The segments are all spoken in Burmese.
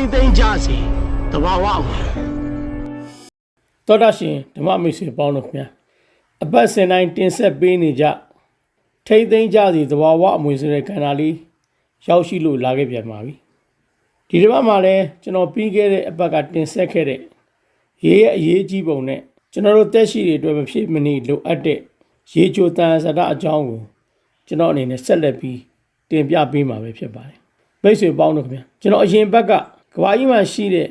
မ့်သိမ့်ကြစီတဘာဝဝင်တော်တာရှင်ဓမ္မမိတ်ဆွေပေါင်းတို့ခင်ဗျာအပတ်စဉ်တိုင်းတင်ဆက်ပေးနေကြထိမ့်သိမ့်ကြစီသဘာဝအမွေဆိုတဲ့ကဏ္ဍလေးရောက်ရှိလို့လာခဲ့ပြန်ပါပြီဒီတစ်ပတ်မှာလည်းကျွန်တော်ပြီးခဲ့တဲ့အပတ်ကတင်ဆက်ခဲ့တဲ့ရေးရဲ့အရေးကြီးပုံနဲ့ကျွန်တော်တို့တက်ရှိတွေအတွက်မဖြစ်မနေလိုအပ်တဲ့ရေချိုတန်စတာအကြောင်းကိုကျွန်တော်အနေနဲ့ဆက်လက်ပြီးတင်ပြပေးမှာပဲဖြစ်ပါတယ်မိတ်ဆွေပေါင်းတို့ခင်ဗျာကျွန်တော်အရင်ဘက်က ကဘာကြီးမှာရှိတဲ့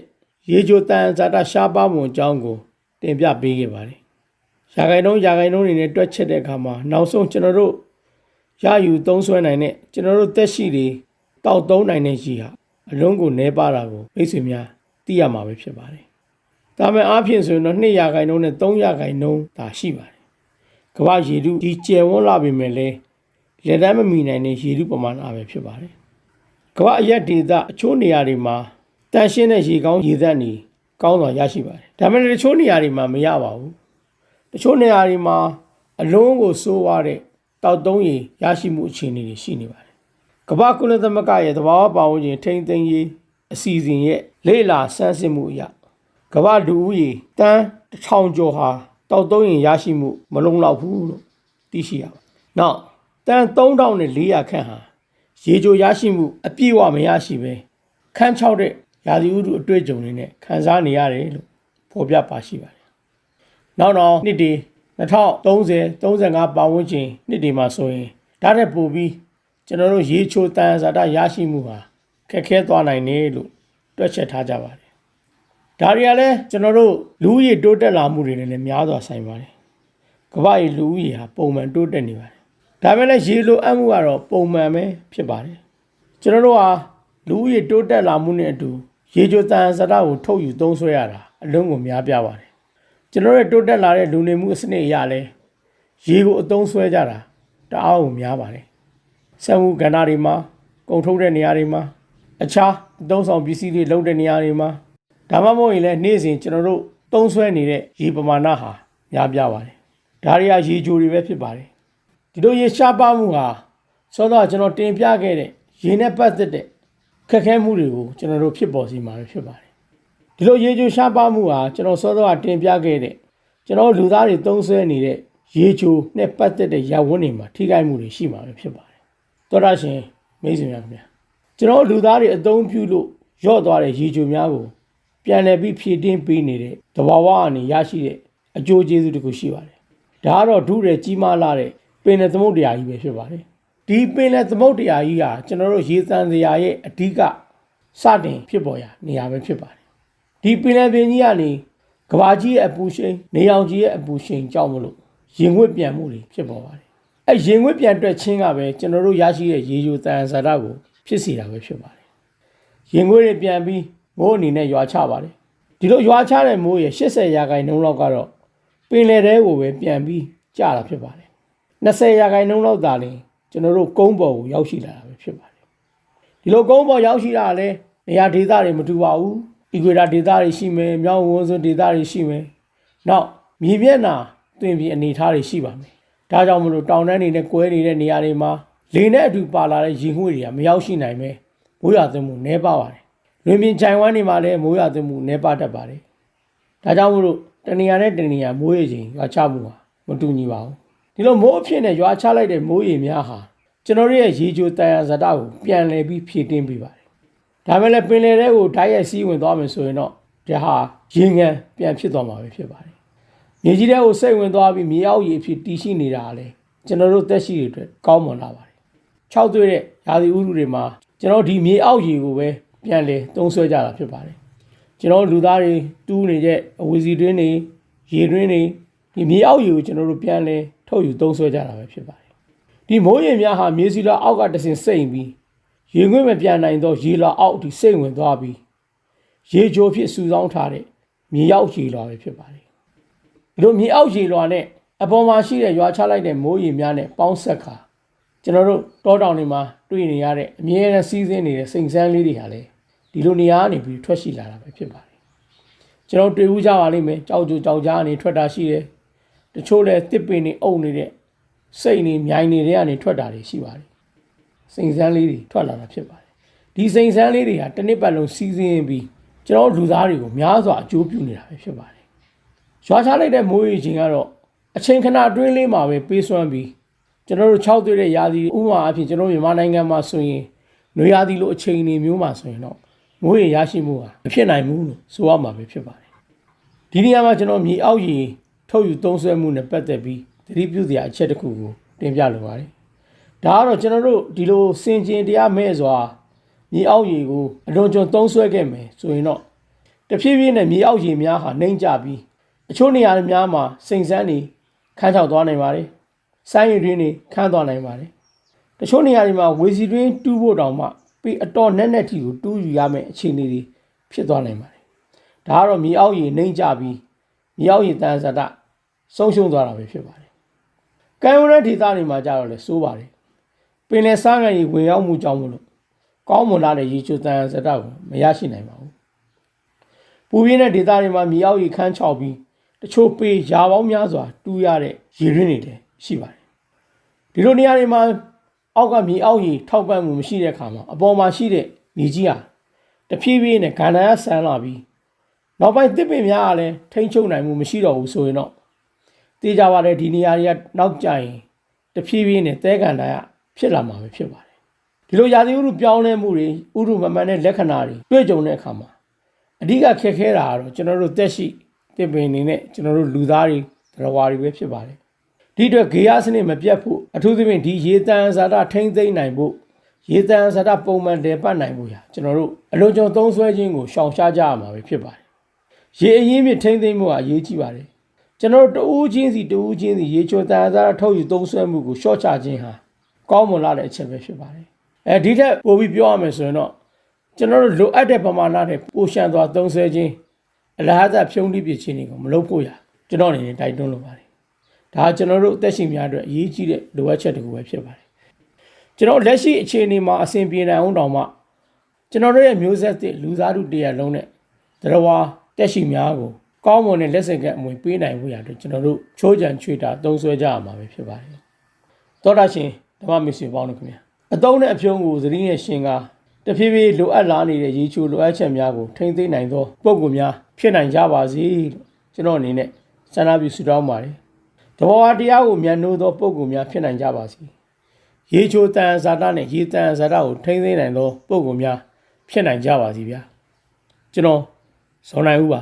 ရေချိုတန်စတာရှားပါမှုအကြောင်းကိုတင်ပြပေးခဲ့ပါတယ်။ရာဂိုင်နှုန်းရာဂိုင်နှုန်းတွေနဲ့တွက်ချက်တဲ့အခါမှာနောက်ဆုံးကျွန်တော်တို့ရယူသုံးဆွဲနိုင်တဲ့ကျွန်တော်တို့တက်ရှိတွေတောက်သုံးနိုင်တဲ့ရည်ဟာအလုံးကိုနှဲပါတာကိုမိတ်ဆွေများသိရမှာပဲဖြစ်ပါတယ်။ဒါမှအားဖြင့်ဆိုရင်တော့2ရာဂိုင်နှုန်းနဲ့3ရာဂိုင်နှုန်းသာရှိပါတယ်။ကမ္ဘာရေထုဒီကျယ်ဝန်းလာပြီမဲ့လဲလက်တမ်းမမီနိုင်တဲ့ရေထုပမာဏပဲဖြစ်ပါတယ်။ကမ္ဘာအရက်ဒေသအချို့နေရာတွေမှာ တန်ရှင်းတဲ့ရေကောင်းရေသက်နေကောင်းစွာရရှိပါတယ်။ဒါပေမဲ့တချို့နေရာတွေမှာမရပါဘူး။တချို့နေရာတွေမှာအလုံးကိုစိုးရတဲ့တောက်သုံးရေရရှိမှုအခြေအနေတွေရှိနေပါတယ်။ကမ္ဘာကုလသမဂ္ဂရဲ့သဘာဝပတ်ဝန်းကျင်ထိန်းသိမ်းရေးအစီအစဉ်ရဲ့လေ့လာဆန်းစစ်မှုအရကမ္ဘာလူဦးရေတန်းတစ်ထောင်ကျော်ဟာတောက်သုံးရေရရှိမှုမလုံလောက်ဘူးလို့သိရှိရပါတယ်။နောက်တန်း3400ခန့်ဟာရေချိုရရှိမှုအပြည့်အဝမရရှိပဲခန်းချောက်တဲ့ ရာသီဥတုအတွေ့အကြုံတွေနဲ့ခံစားနေရတယ်လို့ဖော်ပြပါရှိပါတယ်။နောက်တော့နှစ်ဒီ2030 35ပတ်ဝန်းကျင်နှစ်ဒီမှာဆိုရင်ဒါတဲ့ပို့ပြီးကျွန်တော်တို့ရေချိုတန်ဇာတာရရှိမှုဟာခက်ခဲသွားနိုင်တယ်လို့တွက်ချက်ထားကြပါတယ်။ဒါတွေကလည်းကျွန်တော်တို့လူဦးရေတိုးတက်လာမှုတွေနဲ့လည်းများစွာဆိုင်ပါတယ်။ကမ္ဘာ့ရေလူဦးရေဟာပုံမှန်တိုးတက်နေပါတယ်။ဒါပေမဲ့လည်းရေလိုအပ်မှုကတော့ပုံမှန်ပဲဖြစ်ပါတယ်။ကျွန်တော်တို့ဟာလူဦးရေတိုးတက်လာမှုနဲ့အတူ ရေချိုတန်ဇာတာကိုထုတ်ယူသုံးဆွဲရတာအလုံးကိုများပြားပါတယ်။ကျွန်တော်တို့တိုးတက်လာတဲ့လူနေမှုအစနစ်အရလဲရေကိုအသုံးဆွဲကြတာတအားကိုများပါတယ်။စက်မှုကဏ္ဍတွေမှာကုန်ထုတ်တဲ့နေရာတွေမှာအခြားအသုံးဆောင်ပစ္စည်းတွေလုပ်တဲ့နေရာတွေမှာဒါမှမဟုတ်ရင်လည်းနေ့စဉ်ကျွန်တော်တို့သုံးဆွဲနေတဲ့ရေပမာဏဟာများပြားပါတယ်။ဒါတွေကရေချိုတွေပဲဖြစ်ပါတယ်။ဒီလိုရေရှားပါမှုဟာစောတော့ကျွန်တော်တင်ပြခဲ့တဲ့ရေနဲ့ပတ်သက်တဲ့ ခက်ခဲမှုတွေကိုကျွန်တော်တို့ဖြစ်ပေါ်စေမှာပဲဖြစ်ပါတယ်ဒီလိုရေချိုရှားပါမှုဟာကျွန်တော်စောစောကတင်ပြခဲ့တဲ့ကျွန်တော်လူသားတွေသုံးဆွဲနေတဲ့ရေချိုနဲ့ပတ်သက်တဲ့ရပ်ဝန်းတွေမှာထိခိုက်မှုတွေရှိမှာပဲဖြစ်ပါတယ်သောတာရှင်မိတ်ဆွေများခင်ဗျာကျွန်တော်လူသားတွေအသုံးပြုလို့ရော့သွားတဲ့ရေချိုများကိုပြန်လည်ပြီးဖြည့်တင်းပေးနေတဲ့တဘာဝအနေရရှိတဲ့အကျိုးကျေးဇူးတစ်ခုရှိပါတယ်ဒါကတော့ဒုရဲကြီးမားလာတဲ့ပင်တဲ့သမုဒ္ဒရာကြီးပဲဖြစ်ပါတယ် ဒီပင်လယ်သမုဒ္ဒရာကြီးဟာကျွန်တော်တို့ရေသံစရာရဲ့အဓိကစတင်ဖြစ်ပေါ်ရာနေရာပဲဖြစ်ပါတယ်ဒီပင်လယ်ပင်ကြီးကနေကဘာကြီးရဲ့အပူရှိန်နေအောင်ကြီးရဲ့အပူရှိန်ကြောင့်မလို့ရင်ငွေ့ပြန်မှုတွေဖြစ်ပေါ်ပါတယ်အဲရင်ငွေ့ပြန်တွက်ချင်းကပဲကျွန်တော်တို့ရရှိတဲ့ရေချိုတန်ဇာတာကိုဖြစ်စေတာပဲဖြစ်ပါတယ်ရင်ငွေ့တွေပြန်ပြီးမိုးအနေနဲ့ရွာချပါတယ်ဒီလိုရွာချတဲ့မိုးရဲ့80ရာခိုင်နှုန်းလောက်ကတော့ပင်လယ်ထဲကိုပဲပြန်ပြီးကျတာဖြစ်ပါတယ်20ရာခိုင်နှုန်းလောက်သာလျှင် ကျွန်တော်တို့ကုန်းပေါ်ကိုရောက်ရှိလာတာပဲဖြစ်ပါတယ်ဒီလိုကုန်းပေါ်ရောက်ရှိတာလည်းနေရာဒေသတွေမတူပါဘူးအီကွေတာဒေသတွေရှိမယ်မြောက်ဝန်းစွန်းဒေသတွေရှိမယ်နောက်မြေမျက်နှာတွင်ပြီးအနေထားတွေရှိပါမယ်ဒါကြောင့်မလို့တောင်တန်းတွေနဲ့ကွဲနေတဲ့နေရာတွေမှာလေနဲ့အတူပါလာတဲ့ရေငွေ့တွေကမရောက်ရှိနိုင်ပဲမိုးရွာသွန်းမှုနည်းပါပါတယ်လွင်ပြင်ခြိုင်ဝမ်းတွေမှာလည်းမိုးရွာသွန်းမှုနည်းပါတတ်ပါတယ်ဒါကြောင့်မလို့တနေရာနဲ့တနေရာမိုးရေချိန်ရွာချမှုဟာမတူညီပါဘူး ဒီလိုမိုးအဖြစ်နဲ့ရွာချလိုက်တဲ့မိုးရေများဟာကျွန်တော်တို့ရဲ့ရေချိုတန်ရဇာတာကိုပြန်လည်ပြီးဖြည့်တင်းပေးပါတယ်။ဒါမဲ့လည်းပင်လယ်ထဲကိုဓာတ်ရိုက်စီးဝင်သွားမယ်ဆိုရင်တော့ဒါဟာရေငန်ပြန်ဖြစ်သွားမှာပဲဖြစ်ပါတယ်။မြေကြီးထဲကိုစိတ်ဝင်သွားပြီးမြေအောက်ရေအဖြစ်တည်ရှိနေတာကလည်းကျွန်တော်တို့သက်ရှိတွေအတွက်ကောင်းမွန်လာပါတယ်။၆သွေးတဲ့ရာသီဥတုတွေမှာကျွန်တော်ဒီမြေအောက်ရေကိုပဲပြန်လည်သုံးဆွဲကြတာဖြစ်ပါတယ်။ကျွန်တော်လူသားတွေတူးနေတဲ့အဝီစီတွင်းတွေရေတွင်းတွေဒီမြေအောက်ရေကိုကျွန်တော်တို့ပြန်လည် ထုတ်ယူသုံးဆွဲကြတာပဲဖြစ်ပါတယ်ဒီမိုးရေများဟာမြေစီလွှာအောက်ကတဆင်စိမ့်ပြီးရေငွေ့မပြန်နိုင်သောရေလွှာအောက်ထိစိမ့်ဝင်သွားပြီးရေချိုးဖြစ်စုဆောင်းထားတဲ့မြေရောက်ရေလွှာပဲဖြစ်ပါတယ်ဒီလိုမြေအောက်ရေလွှာနဲ့အပေါ်မှာရှိတဲ့ရွာချလိုက်တဲ့မိုးရေများနဲ့ပေါင်းဆက်ခါကျွန်တော်တို့တောတောင်တွေမှာတွေ့နေရတဲ့အမြဲတမ်းစီးဆင်းနေတဲ့စိန်ဆန်းလေးတွေဟာလေဒီလိုနေရာကနေပြီးထွက်ရှိလာတာပဲဖြစ်ပါတယ်ကျွန်တော်တွေ့ဦးကြပါလိမ့်မယ်ကြောက်ကြကြောက်ကြားကနေထွက်တာရှိတယ် တချို့လည်းတစ်ပင်တွေအုပ်နေတဲ့စိတ်နေမြိုင်နေတဲ့ကနေထွက်တာတွေရှိပါတယ်စိန်စမ်းလေးတွေထွက်လာတာဖြစ်ပါတယ်ဒီစိန်ဆန်းလေးတွေဟာတစ်နှစ်ပတ်လုံးစီးစင်းပြီးကျွန်တော်တို့လူသားတွေကိုများစွာအကျိုးပြုနေတာပဲဖြစ်ပါတယ်ရွာချလိုက်တဲ့မိုးရေချိန်ကတော့အချိန်ခဏအတွင်းလေးမှာပဲပေးစွမ်းပြီးကျွန်တော်တို့6သွေးတဲ့ရာသီဥပမာအဖြစ်ကျွန်တော်တို့မြန်မာနိုင်ငံမှာဆိုရင်နွေရာသီလိုအချိန်တွေမျိုးမှာဆိုရင်တော့မိုးရေရရှိမှုဟာမဖြစ်နိုင်ဘူးလို့ဆိုရမှာပဲဖြစ်ပါတယ်ဒီနေရာမှာကျွန်တော်မြေအောက်ရေ ထုတ်ယူသုံးစွဲမှုနဲ့ပတ်သက်ပြီးသတိပြုစရာအချက်တစ်ခုကိုတင်ပြလိုပါတယ်။ဒါကတော့ကျွန်တော်တို့ဒီလိုစင်ကျင်တရားမဲ့စွာမြေအောက်ရေကိုအလွန်ကျွံသုံးစွဲခဲ့မယ်ဆိုရင်တော့တဖြည်းဖြည်းနဲ့မြေအောက်ရေများဟာနှိမ့်ကျပြီးအချို့နေရာတွေများမှာစိန်စမ်းနေခန်းချောက်သွားနိုင်ပါတယ်။ဆိုင်းရည်တွင်းတွေခန်းသွားနိုင်ပါတယ်။တချို့နေရာတွေမှာဝေစီတွင်းတူးဖို့တောင်မှပြီးအတော်နဲ့နဲ့ထီကိုတူးယူရမယ့်အခြေအနေတွေဖြစ်သွားနိုင်ပါတယ်။ဒါကတော့မြေအောက်ရေနှိမ့်ကြပြီးမြေအောက်ရေတန်ဆတာ ဆုံးရှုံးသွားတာပဲဖြစ်ပါတယ်။ကံရိုးတဲ့ဒေသတွေမှာကြတော့လေစိုးပါတယ်။ပင်လယ်စားငံရေဝင်ရောက်မှုကြောင့်မလို့ကောင်းမွန်လာတဲ့ရေချိုတန်ဆတာကိုမရရှိနိုင်ပါဘူး။ပူပြင်းတဲ့ဒေသတွေမှာမြေအောက်ရေခန်းချောက်ပြီးတချို့ပေရာပေါင်းများစွာ တူးရတဲ့ရေရင်းတွေလည်းရှိပါတယ်။ဒီလိုနေရာတွေမှာအောက်ကမြေအောက်ရေထောက်ပံ့မှုမရှိတဲ့အခါမှာအပေါ်မှာရှိတဲ့မြေကြီးဟာတဖြည်းဖြည်းနဲ့ဂန္ဓာရဆန်းလာပြီးနောက်ပိုင်းတစ်ပင်များကလည်းထိမ့်ချုပ်နိုင်မှုမရှိတော့ဘူးဆိုရင်တော့ တေးကြပါလေဒီနေရာတွေကနောက်ကျရင်တဖြည်းဖြည်းနဲ့တဲကန်တာရဖြစ်လာမှာပဲဖြစ်ပါတယ်ဒီလိုရာသီဥတုပြောင်းလဲမှုတွေဥတုမမှန်တဲ့လက္ခဏာတွေတွေ့ကြုံတဲ့အခါမှာအဓိကခက်ခဲတာကတော့ကျွန်တော်တို့တက်ရှိတစ်ပင်နေနဲ့ကျွန်တော်တို့လူသားတွေတရားဝါတွေပဲဖြစ်ပါတယ်ဒီအတွက်ဂေယစနစ်မပြတ်ဖို့အထူးသဖြင့်ဒီရေတန်ဇာတာထိမ့်သိမ့်နိုင်ဖို့ရေတန်ဇာတာပုံမှန်တည်ပတ်နိုင်ဖို့ရာကျွန်တော်တို့အလုံးစုံသုံးဆွဲခြင်းကိုရှောင်ရှားကြရမှာပဲဖြစ်ပါတယ်ရေအရင်းမြစ်ထိမ့်သိမ့်မှုကအရေးကြီးပါတယ် ကျွန်တော်တို့တဦးချင်းစီတဦးချင်းစီရေချိုတန်စားထုတ်ယူသုံးစွဲမှုကိုရှော့ချခြင်းဟာကောင်းမွန်လာတဲ့အချက်ပဲဖြစ်ပါတယ်အဲဒီထက်ပိုပြီးပြောရမယ်ဆိုရင်တော့ကျွန်တော်တို့လိုအပ်တဲ့ပမာဏနဲ့ပိုရှံသွားသုံးစွဲခြင်းအလားအဖြုံးတိပြခြင်းတွေကိုမလုပ်ဖို့ရကျွန်တော်အနေနဲ့တိုက်တွန်းလိုပါတယ်ဒါကကျွန်တော်တို့အသက်ရှင်များအတွက်အရေးကြီးတဲ့လိုအပ်ချက်တစ်ခုပဲဖြစ်ပါတယ်ကျွန်တော်လက်ရှိအခြေအနေမှာအဆင်ပြေနိုင်အောင်တောင်မှကျွန်တော်တို့ရဲ့မျိုးဆက်သစ်လူသားတို့တရားလုံးနဲ့တရားဝါတက်ရှိများကို ကောင်းမွန်တဲ့လက်စင်ကအမွေပေးနိုင်ဖို့ရအတွက်ကျွန်တော်တို့ချိုးကြံချွေတာသုံးဆွဲကြရမှာပဲဖြစ်ပါတယ်။သောတာရှင်ဓမ္မမစ္စည်းပေါင်းတို့ခင်ဗျာအတုံးနဲ့အဖြုံးကိုသတိနဲ့ရှင်ကတဖြည်းဖြည်းလိုအပ်လာနေတဲ့ရေချိုလိုအပ်ချက်များကိုထိမ့်သိမ့်နိုင်သောပုံကူများဖြစ်နိုင်ကြပါစေလို့ကျွန်တော်အနေနဲ့ဆန္ဒပြုဆုတောင်းပါတယ်။တဘောဝတရားကိုမြန်နိုးသောပုံကူများဖြစ်နိုင်ကြပါစေ။ရေချိုတန်ဇာတာနဲ့ရေတန်ဇာတာကိုထိမ့်သိမ့်နိုင်သောပုံကူများဖြစ်နိုင်ကြပါစေဗျာ။ကျွန်တော်ဇော်နိုင်ဦးပါ